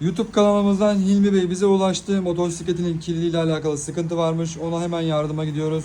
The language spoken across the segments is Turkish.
YouTube kanalımızdan Hilmi Bey bize ulaştı. Motosikletinin kilidi alakalı sıkıntı varmış. Ona hemen yardıma gidiyoruz.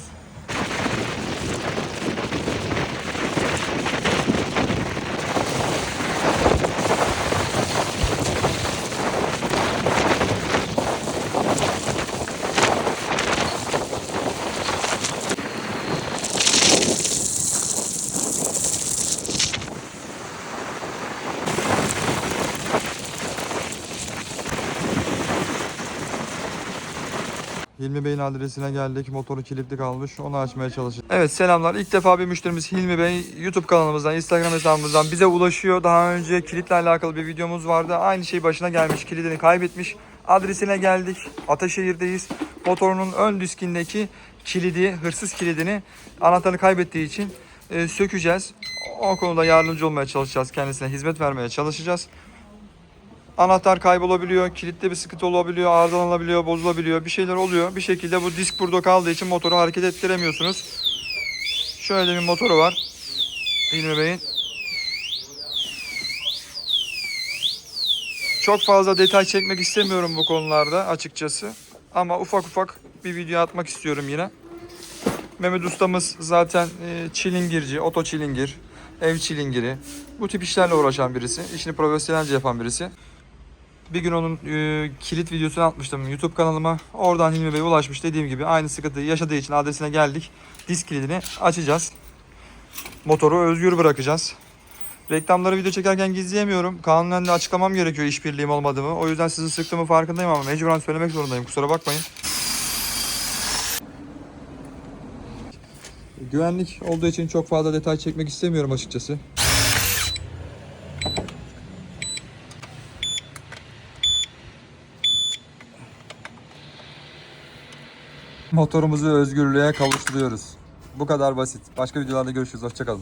Hilmi Bey'in adresine geldik. Motoru kilitli kalmış. Onu açmaya çalışacağız. Evet selamlar. İlk defa bir müşterimiz Hilmi Bey YouTube kanalımızdan, Instagram hesabımızdan bize ulaşıyor. Daha önce kilitle alakalı bir videomuz vardı. Aynı şey başına gelmiş. Kilidini kaybetmiş. Adresine geldik. Ataşehir'deyiz. Motorunun ön diskindeki kilidi, hırsız kilidini anahtarını kaybettiği için e, sökeceğiz. O konuda yardımcı olmaya çalışacağız. Kendisine hizmet vermeye çalışacağız. Anahtar kaybolabiliyor, kilitte bir sıkıntı olabiliyor, arızalanabiliyor, bozulabiliyor, bir şeyler oluyor. Bir şekilde bu disk burada kaldığı için motoru hareket ettiremiyorsunuz. Şöyle bir motoru var. Hilmi Bey'in. Çok fazla detay çekmek istemiyorum bu konularda açıkçası. Ama ufak ufak bir video atmak istiyorum yine. Mehmet ustamız zaten e, çilingirci, oto çilingir, ev çilingiri. Bu tip işlerle uğraşan birisi. İşini profesyonelce yapan birisi. Bir gün onun e, kilit videosunu atmıştım YouTube kanalıma. Oradan Hilmi Bey ulaşmış. Dediğim gibi aynı sıkıntıyı yaşadığı için adresine geldik. Disk kilidini açacağız. Motoru özgür bırakacağız. Reklamları video çekerken gizleyemiyorum. Kanunen de açıklamam gerekiyor işbirliğim olmadığımı. O yüzden sizi sıktığımı farkındayım ama mecburen söylemek zorundayım. Kusura bakmayın. Güvenlik olduğu için çok fazla detay çekmek istemiyorum açıkçası. Motorumuzu özgürlüğe kavuşturuyoruz. Bu kadar basit. Başka videolarda görüşürüz. Hoşçakalın.